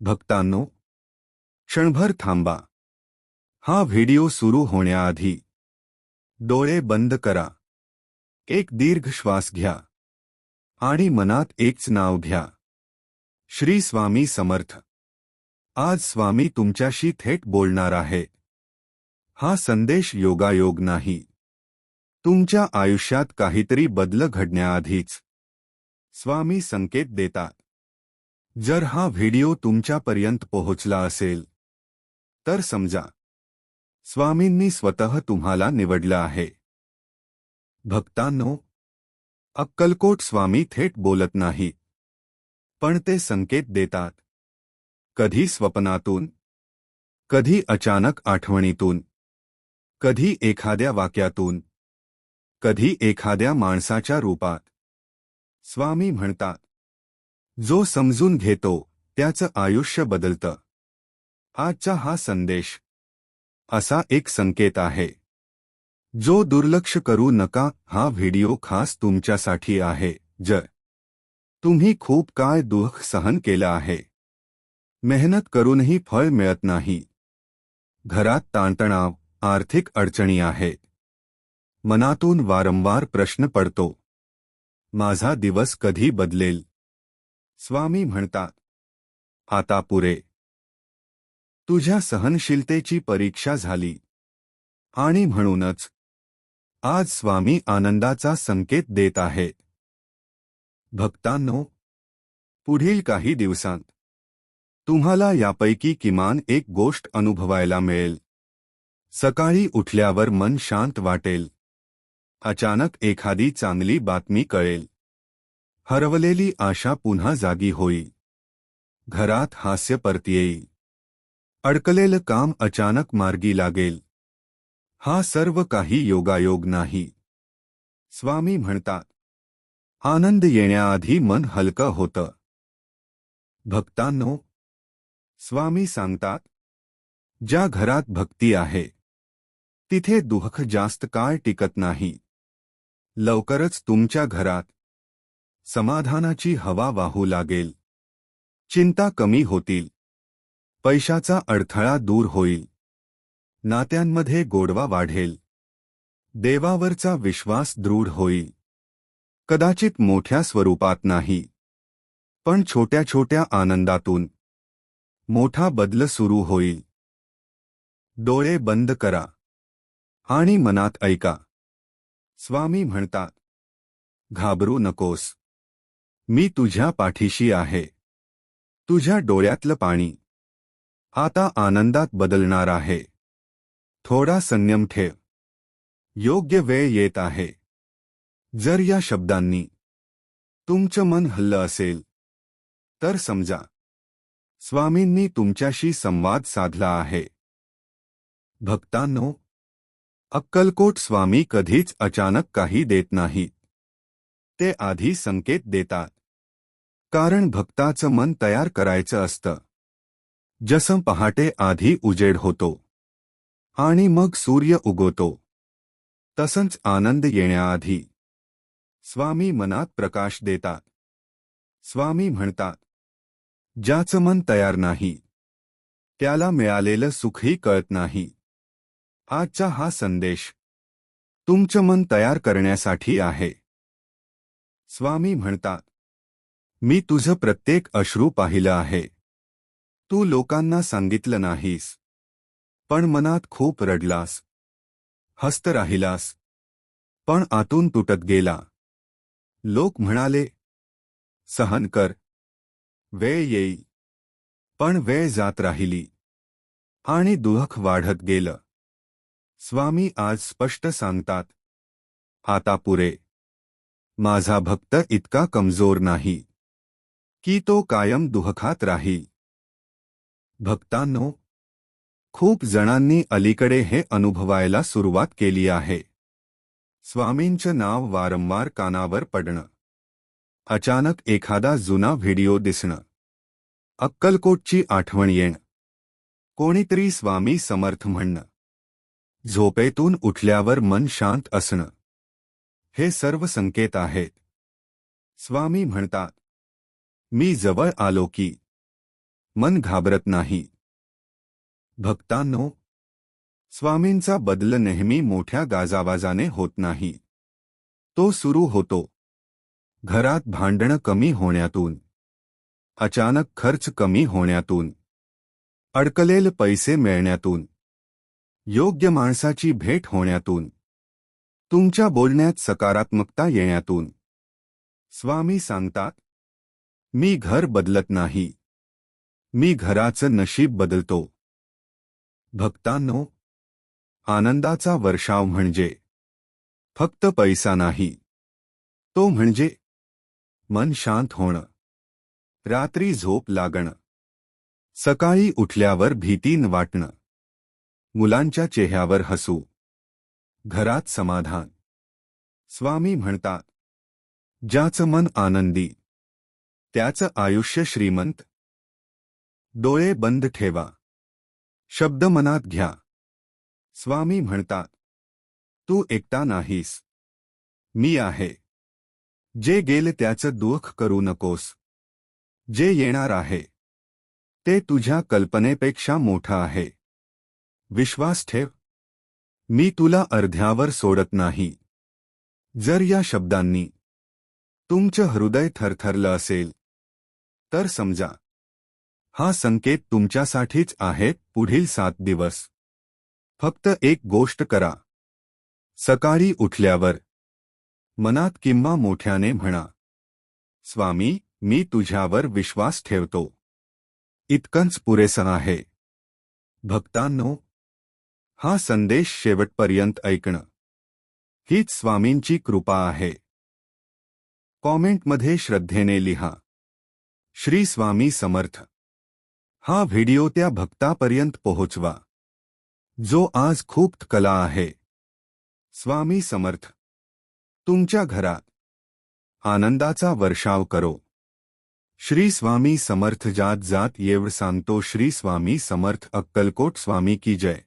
भक्तांनो, क्षणभर थांबा. हा व्हिडिओ सुरू होण्याआधी डोळे बंद करा. एक दीर्घ श्वास घ्या. आणि मनात एकच नाव घ्या. श्री स्वामी समर्थ. आज स्वामी तुमच्याशी थेट बोलणार आहे. हा संदेश योगायोग नाही. तुमच्या आयुष्यात काहीतरी बदल घडण्याआधीच. स्वामी संकेत देतात. जर हा व्हिडिओ तुमच्यापर्यंत पोहोचला असेल, तर स्वतः तुम्हाला निवडलं आहे. भक्तांनो, अक्कलकोट स्वामी थेट बोलत नाही, पण ते संकेत देतात. कधी स्वप्नातून, कधी अचानक आठवणीतून, कधी एखाद्या वाक्यातून, कधी एखाद्या माणसाच्या रूपात, स्वामी म्हणतात जो समजून घेतो त्याचं आयुष्य बदलतं. आजचा हा संदेश. असा एक संकेत आहे. जो दुर्लक्ष करू नका हा व्हिडिओ खास तुमच्यासाठी आहे जर तुम्ही खूप काय दुःख सहन केलं आहे. मेहनत करूनही फळ मिळत नाही. घरात ताणतणाव आर्थिक अडचणी आहेत मनातून वारंवार प्रश्न पडतो. माझा दिवस कधी बदलेल? स्वामी म्हणतात आता पुरे. तुझ्या सहनशीलतेची परीक्षा झाली. आणि म्हणूनच आज स्वामी आनंदाचा संकेत देत आहे. भक्तांनो पुढील काही दिवसांत तुम्हाला यापैकी किमान एक गोष्ट अनुभवायला मिळेल. सकाळी उठल्यावर मन शांत वाटेल. अचानक एखादी चांगली बातमी कळेल. हरवलेली आशा पुन्हा जागी होई. घरात हास्य परत येई. अडकलेलं काम अचानक मार्गी लागेल. हा सर्व काही योगायोग नाही. स्वामी म्हणतात आनंद येण्याआधी मन हलकं होतं. भक्तांनो स्वामी सांगतात ज्या घरात भक्ती आहे तिथे दुःख जास्त काळ टिकत नाही. लवकरच तुमच्या घरात समाधानाची हवा वाहू लागेल. चिंता कमी होतील. पैशाचा अडथळा दूर होईल. नात्यांमध्ये गोडवा वाढेल. देवावरचा विश्वास दृढ होईल. कदाचित मोठ्या स्वरूपात नाही. पण छोट्या छोट्या आनंदातून. मोठा बदल सुरू होईल. डोळे बंद करा. आणि मनात ऐका. स्वामी म्हणतात घाबरू नकोस. मी तुझ्या पाठीशी आहे. तुझ्या डोळ्यातलं पाणी. आता आनंदात बदलणार आहे. थोडा संयम ठेव. योग्य वेळ येत आहे. जर या शब्दांनी तुमचं मन हल्लं असेल तर समजा. स्वामींनी तुमच्याशी संवाद साधला आहे. भक्तांनो अक्कलकोट स्वामी कधीच अचानक काही देत नाहीत. ते आधी संकेत देतात. कारण भक्ताचं मन तयार करायचं असतं. जसं पहाटे आधी उजेड होतो. आणि मग सूर्य उगवतो. तसंच आनंद येण्याआधी. स्वामी मनात प्रकाश देतात. स्वामी म्हणतात ज्याचं मन तयार नाही त्याला मिळालेलं सुखही कळत नाही. आजचा हा संदेश तुमचं मन तयार करण्यासाठी आहे. स्वामी म्हणतात मी तुझं प्रत्येक अश्रू पाहिलं आहे. तू लोकांना सांगितलं नाहीस. पण मनात खूप रडलास. हस्त राहिलास. पण आतून तुटत गेला. लोक म्हणाले सहन कर. वेळ येई पण वेळ जात राहिली. आणि दुःख वाढत गेलं. स्वामी आज स्पष्ट सांगतात आता पुरे. माझा भक्त इतका कमजोर नाही. की तो कायम दुहखात राही. भक्तांनो खूप जणांनी अलीकडे हे अनुभवायला सुरुवात केली आहे. स्वामींचं नाव वारंवार कानावर पडणं. अचानक एखादा जुना व्हिडिओ दिसणं. अक्कलकोटची आठवण येणं. कोणीतरी स्वामी समर्थ म्हणणं. झोपेतून उठल्यावर मन शांत असणं. हे सर्व संकेत आहेत. स्वामी म्हणतात मी जवळ आलो की मन घाबरत नाही. भक्तांनो स्वामींचा बदल नेहमी मोठ्या गाजावाजाने होत नाही. तो सुरू होतो. घरात भांडणं कमी होण्यातून अचानक खर्च कमी होण्यातून अडकलेले पैसे मिळण्यातून योग्य माणसाची भेट होण्यातून. तुमच्या बोलण्यात सकारात्मकता येण्यातून. स्वामी सांगतात मी घर बदलत नाही. मी घराचं नशीब बदलतो. भक्तांनो आनंदाचा वर्षाव म्हणजे फक्त पैसा नाही. तो म्हणजे मन शांत होणं. रात्री झोप लागणं. सकाळी उठल्यावर भीतीन वाटणं. मुलांच्या चेहऱ्यावर हसू. घरात समाधान. स्वामी म्हणतात ज्याचं मन आनंदी त्याचं आयुष्य श्रीमंत. डोळे बंद ठेवा. शब्द मनात घ्या. स्वामी म्हणतात तू एकटा नाहीस. मी आहे. जे गेले त्याचं दुःख करू नकोस. जे येणार आहे ते तुझ्या कल्पनेपेक्षा मोठं आहे. विश्वास ठेव. मी तुला अर्ध्यावर सोडत नाही. जर या शब्दांनी तुमचं हृदय थरथरलं असेल तर समजा. हा संकेत तुमच्यासाठीच आहे पुढील सात दिवस. फक्त एक गोष्ट करा. सकाळी उठल्यावर मनात किंवा मोठ्याने म्हणा स्वामी मी तुझ्यावर विश्वास ठेवतो. इतकंच पुरेसं आहे. भक्तांनो हा संदेश शेवटपर्यंत ऐकणं. हीच स्वामींची कृपा आहे. कॉमेंटमध्ये श्रद्धेने लिहा. श्री स्वामी समर्थ. हा व्हिडिओ त्या भक्तापर्यंत पोहोचवा. जो आज खूप कला आहे. स्वामी समर्थ. तुमच्या घरात. आनंदाचा वर्षाव करो. श्री स्वामी समर्थ जात जात येव सांगतो श्री स्वामी समर्थ अक्कलकोट स्वामी की जय.